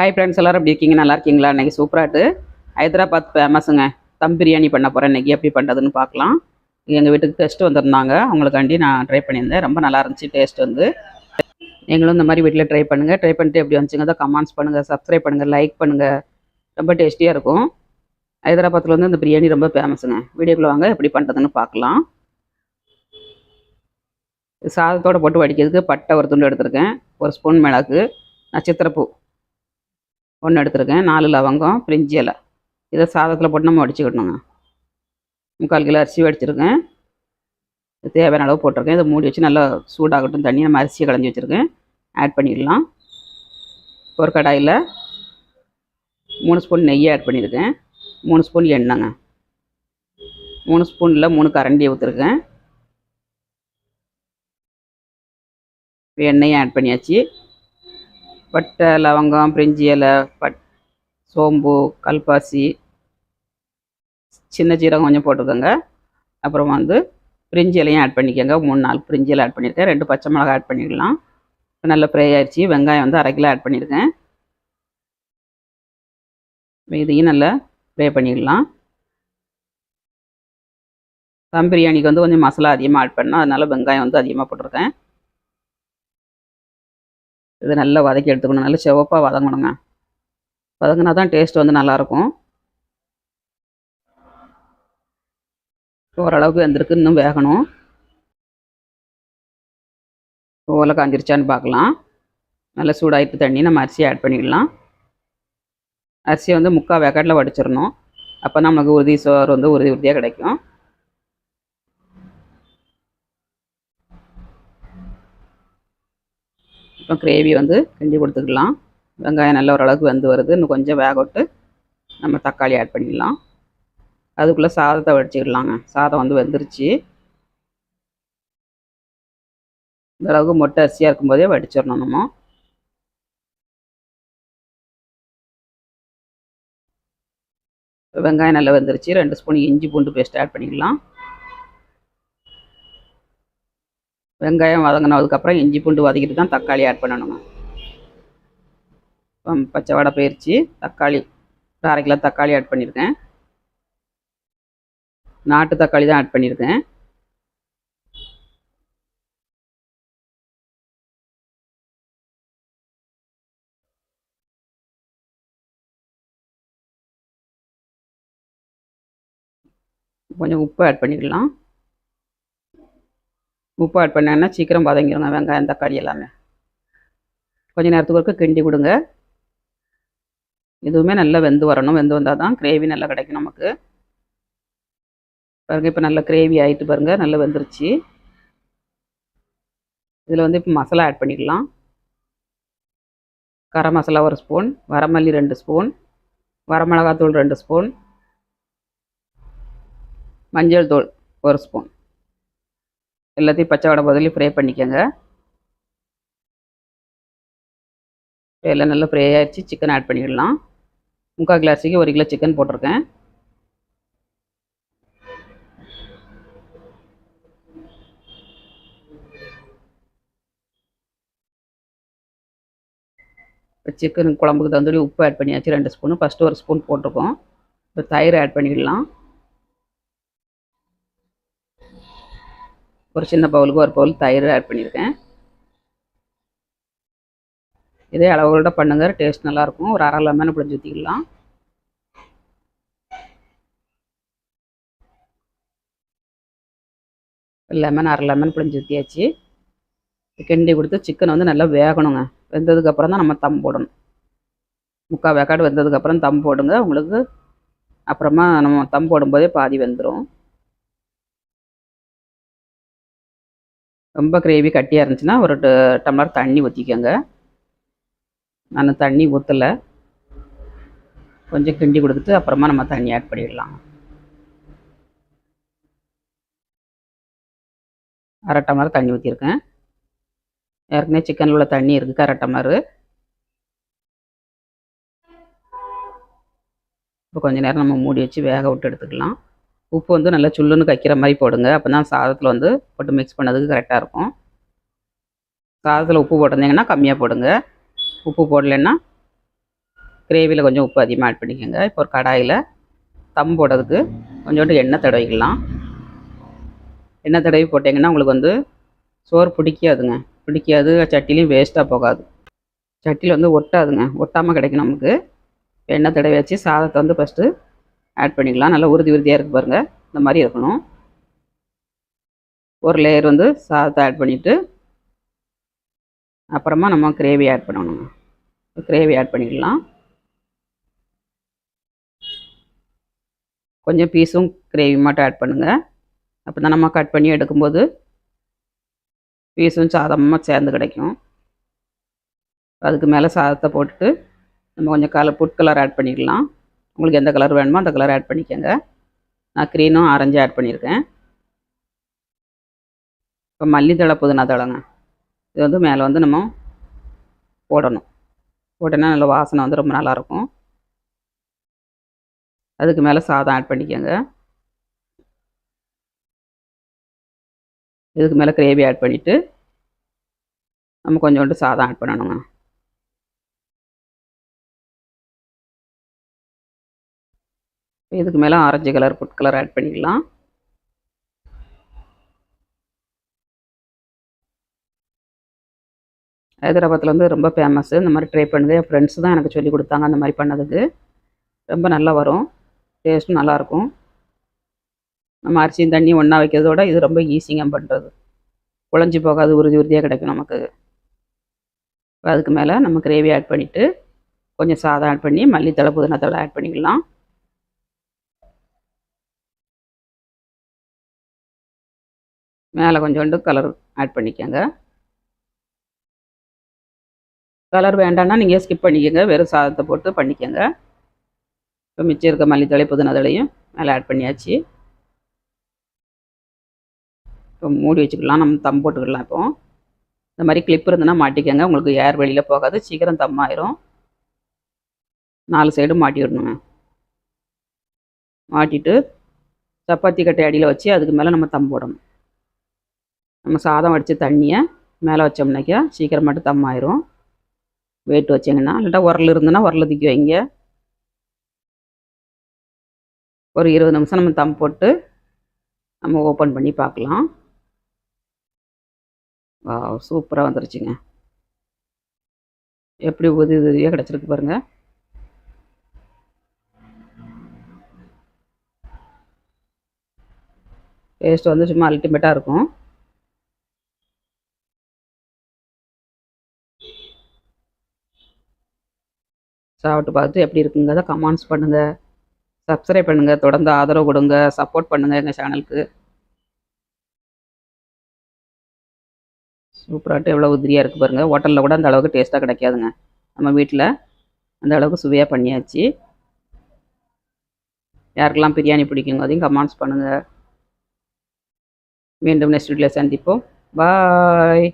Hi friends எல்லோரும் எப்படி இருக்கீங்க? நல்லா இருக்கீங்களா? இன்றைக்கி சூப்பராட்டு ஹைதராபாத் ஃபேமஸுங்க தம் பிரியாணி பண்ண போகிறேன் இன்றைக்கி எப்படி பண்ணுறதுன்னு பார்க்கலாம். எங்கள் வீட்டுக்கு டெஸ்ட் வந்திருந்தாங்க. அவங்களுக்காண்டி நான் ட்ரை பண்ணியிருந்தேன். ரொம்ப நல்லா இருந்துச்சு டேஸ்ட் வந்து. நீங்களும் இந்த மாதிரி வீட்டில் ட்ரை பண்ணுங்கள் ட்ரை பண்ணிட்டு எப்படி வந்துச்சுங்க தான் கமெண்ட்ஸ் பண்ணுங்கள் சப்ஸ்கிரைப் பண்ணுங்கள் லைக் பண்ணுங்கள் ரொம்ப டேஸ்டியாக இருக்கும். ஹைதராபாத்தில் வந்து இந்த பிரியாணி ரொம்ப ஃபேமஸுங்க வீடியோக்குள்ள வாங்க. எப்படி பண்ணுறதுன்னு பார்க்கலாம். சாதத்தோடு போட்டு வடிக்கிறதுக்கு பட்டை ஒரு துண்டு எடுத்திருக்கேன். ஒரு ஸ்பூன் மிளகு. நட்சத்திரப்பூ. ஒன்று எடுத்திருக்கேன். நாலு லவங்கம் பிரிஞ்சி இலை. இதை சாதத்தில் போட்டு நம்ம வடிச்சுக்கிடணுங்க முக்கால் கிலோ அரிசி வடிச்சிருக்கேன். இது தேவையான அளவு போட்டிருக்கேன். இதை மூடி வச்சு நல்லா சூடாகட்டும். தண்ணி நம்ம அரிசியை களைஞ்சி வச்சுருக்கேன். ஆட் பண்ணிடலாம். ஒரு கடாயில் மூணு ஸ்பூன் நெய் ஆட் பண்ணியிருக்கேன். மூணு ஸ்பூன் எண்ணெய்ங்க. மூணு ஸ்பூனில் மூணு கரண்டி ஊற்றுருக்கேன் எண்ணெயும் ஆட் பண்ணியாச்சு. பட்டை லவங்கம் பிரிஞ்சி இலை பட் சோம்பு கல்பாசி சின்ன ஜீரகம் கொஞ்சம் போட்டுக்கோங்க. அப்புறம் வந்து பிரிஞ்சி இலையும் ஆட் பண்ணிக்கோங்க. மூணு நாலு பிரிஞ்சி இலை ஆட் பண்ணியிருக்கேன். ரெண்டு பச்சை மிளகா ஆட் பண்ணிக்கலாம். நல்லா ஃப்ரை ஆயிடுச்சு வெங்காயம் வந்து அரை கிலோ ஆட் பண்ணியிருக்கேன். இதையும் நல்லா ஃப்ரை பண்ணிக்கலாம். தம் பிரியாணிக்கு வந்து கொஞ்சம் மசாலா அதிகமாக ஆட் பண்ணோம் அதனால் வெங்காயம் வந்து அதிகமாக போட்டிருக்கேன். இது நல்லா வதக்கி எடுத்துக்கணும். நல்லா சிவப்பாக வதங்கணுங்க. வதங்கினா தான் டேஸ்ட் வந்து நல்லாயிருக்கும். ஓரளவுக்கு வெந்திருக்கு. இன்னும் வேகணும். ஓலை காஞ்சிருச்சான்னு பார்க்கலாம். நல்லா சூடாயிட்டு தண்ணி நம்ம அரிசியை ஆட் பண்ணிடலாம். அரிசியை வந்து முக்கால் வேக்காட்டில் வடிச்சிடணும். அப்போ நமக்கு உறுதி சோறு வந்து உறுதி உறுதியாக கிடைக்கும். இப்போ கிரேவி வந்து கிண்டி கொடுத்துக்கலாம். வெங்காயம் நல்ல ஓரளவுக்கு வெந்து வருது. இன்னும் கொஞ்சம் வேக விட்டு நம்ம தக்காளி ஆட் பண்ணிடலாம். அதுக்குள்ளே சாதத்தை வடிச்சிக்கலாங்க சாதம் வந்து வெந்துருச்சு. இந்த அளவுக்கு மொட்டை அரிசியாக இருக்கும்போதே வடிச்சிடணும் நம்ம. வெங்காயம் நல்லா வெந்துருச்சு. ரெண்டு ஸ்பூன் இஞ்சி பூண்டு பேஸ்ட் ஆட் பண்ணிக்கலாம் வெங்காயம் வதங்கினதுக்கப்புறம் இஞ்சி பூண்டு வதக்கிட்டு தான் தக்காளி ஆட் பண்ணணுங்க. பச்சை வடை போயிடுச்சு தக்காளி ஒரு அரை கிலோ தக்காளி ஆட் பண்ணியிருக்கேன் நாட்டு தக்காளி தான் ஆட் பண்ணியிருக்கேன் கொஞ்சம் உப்பு ஆட் பண்ணிக்கலாம். உப்பு ஆட் பண்ணேன்னா சீக்கிரம் வதங்கிடுங்க வெங்காயம் தக்காளி எல்லாமே. கொஞ்சம் நேரத்துக்கு ஒருக்க கிண்டி கொடுங்க இதுவுமே நல்லா வெந்து வரணும். வெந்து வந்தால் தான் கிரேவி நல்லா கிடைக்கும் நமக்கு. பாருங்கள் இப்போ நல்லா கிரேவி ஆகிட்டு பாருங்கள் நல்லா வெந்துருச்சு. இதில் வந்து இப்போ மசாலா ஆட் பண்ணிக்கலாம் கரம் மசாலா ஒரு ஸ்பூன் வரமல்லி ரெண்டு ஸ்பூன் வரமிளகாத்தூள் ரெண்டு ஸ்பூன் மஞ்சள் தூள் ஒரு ஸ்பூன். எல்லாத்தையும் பச்சை வடை பதிலி ஃப்ரை பண்ணிக்கோங்க. எல்லாம் நல்லா ஃப்ரை ஆகிடுச்சு சிக்கன் ஆட் பண்ணிடலாம். முக்கால் கிளாஸுக்கு ஒரு கிலோ சிக்கன் போட்டிருக்கேன். இப்போ சிக்கன் குழம்புக்கு தந்தோடி உப்பு ஆட் பண்ணியாச்சு. ரெண்டு ஸ்பூனு ஃபஸ்ட்டு ஒரு ஸ்பூன் போட்டிருக்கோம். இப்போ தயிர் ஆட் பண்ணிடலாம். ஒரு சின்ன பவுலுக்கு ஒரு பவுல் தயிர் ஆட் பண்ணியிருக்கேன். இதே அளவுகளோட பண்ணுங்க டேஸ்ட் நல்லாயிருக்கும். ஒரு அரை லெமன் இப்படி ஊற்றிக்கலாம் லெமன் அரை லெமன் பிழிஞ்சு ஊற்றியாச்சு கிண்டி கொடுத்து சிக்கன் வந்து நல்லா வேகணுங்க. வெந்ததுக்கப்புறம் தான் நம்ம தம் போடணும். முக்கால் வேக்காடு வெந்ததுக்கப்புறம் தம் போடுங்க. உங்களுக்கு அப்புறமா நம்ம தம் போடும்போதே பாதி வெந்துடும் ரொம்ப கிரேவி கட்டியாக இருந்துச்சுன்னா ஒரு டம்ளர் தண்ணி ஊற்றிக்கோங்க நான் தண்ணி ஊற்றலை கொஞ்சம் கிண்டி கொடுத்துட்டு அப்புறமா நம்ம தண்ணி ஆட் பண்ணிடலாம். அரை டம்ளர் தண்ணி ஊற்றிருக்கேன் ஏற்கனவே சிக்கனில் உள்ள தண்ணி இருக்குது அரை டம்ளர். இப்போ கொஞ்சம் நேரம் நம்ம மூடி வச்சு வேக விட்டு எடுத்துக்கலாம். உப்பு வந்து நல்லா சுல்லுன்னு கைக்கிற மாதிரி போடுங்க. அப்போ தான் சாதத்தில் வந்து போட்டு மிக்ஸ் பண்ணதுக்கு கரெக்டாக இருக்கும். சாதத்தில் உப்பு போட்டிருந்தீங்கன்னா கம்மியாக போடுங்க. உப்பு போடலைன்னா கிரேவியில் கொஞ்சம் உப்பு அதிகமாக ஆட் பண்ணிக்கோங்க. இப்போ ஒரு கடாயில் தம் போடுறதுக்கு கொஞ்சோண்டு எண்ணெய் தடவிக்கலாம். எண்ணெய் தடவி போட்டிங்கன்னா உங்களுக்கு வந்து சோறு பிடிக்காதுங்க. பிடிக்காது சட்டிலையும் வேஸ்ட்டாக போகாது. சட்டியில் வந்து ஒட்டாதுங்க. ஒட்டாமல் கிடைக்கும் நமக்கு. எண்ணெய் தடவி வச்சு சாதத்தை வந்து ஃபஸ்ட்டு ஆட் பண்ணிக்கலாம். நல்லா உறுதி உறுதியாக இருக்குது பாருங்கள் இந்த மாதிரி இருக்கணும். ஒரு லேயர் வந்து சாதத்தை ஆட் பண்ணிவிட்டு அப்புறமா நம்ம கிரேவி ஆட் பண்ணணுங்க கிரேவி ஆட் பண்ணிக்கலாம் கொஞ்சம் பீஸும் கிரேவி மட்டும் ஆட் பண்ணுங்கள் அப்போ தான் நம்ம கட் பண்ணி எடுக்கும்போது பீஸும் சாதமாக சேர்ந்து கிடைக்கும். அதுக்கு மேலே சாதத்தை போட்டுட்டு நம்ம கொஞ்சம் கலர் ஃபுட் கலர் ஆட் பண்ணிக்கலாம் உங்களுக்கு எந்த கலர் வேணுமோ அந்த கலர் ஆட் பண்ணிக்கோங்க. நான் க்ரீனும் ஆரஞ்சும் ஆட் பண்ணியிருக்கேன். இப்போ மல்லித்தழை புதினா தழைங்க. இது வந்து மேலே வந்து நம்ம போடணும். போட்டோன்னா நல்ல வாசனை வந்து ரொம்ப நல்லாயிருக்கும் அதுக்கு மேலே சாதம் ஆட் பண்ணிக்கோங்க. இதுக்கு மேலே கிரேவி ஆட் பண்ணிவிட்டு நம்ம கொஞ்சோண்டு சாதம் ஆட் பண்ணணுங்க. இதுக்கு மேலே orange colour food colour add பண்ணிக்கலாம். ஹைதராபாத்தில் வந்து ரொம்ப ஃபேமஸ்ஸு இந்த மாதிரி ட்ரை பண்ணுது என் ஃப்ரெண்ட்ஸ் தான் எனக்கு சொல்லி கொடுத்தாங்க அந்த மாதிரி பண்ணதுக்கு. ரொம்ப நல்லா வரும். டேஸ்ட்டும் நல்லாயிருக்கும் நம்ம அரிசியும் தண்ணி ஒன்றா வைக்கிறதோட இது ரொம்ப ஈஸிங்க பண்ணுறது குழஞ்சி போகாது உறுதி உறுதியாக கிடைக்கும் நமக்கு. அதுக்கு மேலே நம்ம கிரேவி ஆட் பண்ணிவிட்டு கொஞ்சம் சாதம் ஆட் பண்ணி மல்லித்தலை புதினா தழை ஆட் பண்ணிக்கலாம். மேலே கொஞ்சோண்டு கலர் ஆட் பண்ணிக்கோங்க. கலர் வேண்டாம்னா நீங்கள் ஸ்கிப் பண்ணிக்கோங்க. வெறும் சாதத்தை போட்டு பண்ணிக்கோங்க. இப்போ மிச்சம் இருக்க மல்லித்தலை புதினா மேலே ஆட் பண்ணியாச்சு. இப்போ மூடி வச்சுக்கலாம். நம்ம தம் போட்டுக்கலாம் இப்போ. இந்த மாதிரி கிளிப் இருந்ததுன்னா மாட்டிக்கோங்க. உங்களுக்கு ஏர் வெளியில் போகாது. சீக்கிரம் தம் ஆயிரும். நாலு சைடும் மாட்டி விடணுங்க. மாட்டிட்டு சப்பாத்தி கட்டை அடியில் வச்சு அதுக்கு மேலே நம்ம தம் போடணும். நம்ம சாதம் வடித்த தண்ணியை மேலே வச்சோம்னாக்கா சீக்கிரம் மட்டும் தம் ஆயிரும் வெயிட் வச்சிங்கன்னா இல்லாட்டா உரல் இருந்ததுன்னா உரல் தூக்கி வைங்க. ஒரு இருபது நிமிஷம் நம்ம தம் போட்டு நம்ம ஓப்பன் பண்ணி பார்க்கலாம். வா சூப்பராக வந்துருச்சுங்க. எப்படி உதவி உதவியாக கிடச்சிருக்கு பாருங்கள் டேஸ்ட் வந்து சும்மா அல்டிமேட்டாக இருக்கும். சாப்பிட்டு பார்த்து எப்படி இருக்குங்கிறத கமெண்ட்ஸ் பண்ணுங்கள் சப்ஸ்கிரைப் பண்ணுங்கள் தொடர்ந்து ஆதரவு கொடுங்க. சப்போர்ட் பண்ணுங்கள் எங்கள் சேனலுக்கு சூப்பராகிட்டு எவ்வளோ உதிரியாக இருக்குது பாருங்கள் ஹோட்டலில் கூட அந்த அளவுக்கு டேஸ்ட்டாக கிடைக்காதுங்க. நம்ம வீட்டில் அந்த அளவுக்கு சுவையாக பண்ணியாச்சு. யாருக்கெல்லாம் பிரியாணி பிடிக்குங்க அதையும் கமெண்ட்ஸ் பண்ணுங்கள் மீண்டும் நெக்ஸ்ட் வீட்டில் சந்திப்போம். பாய்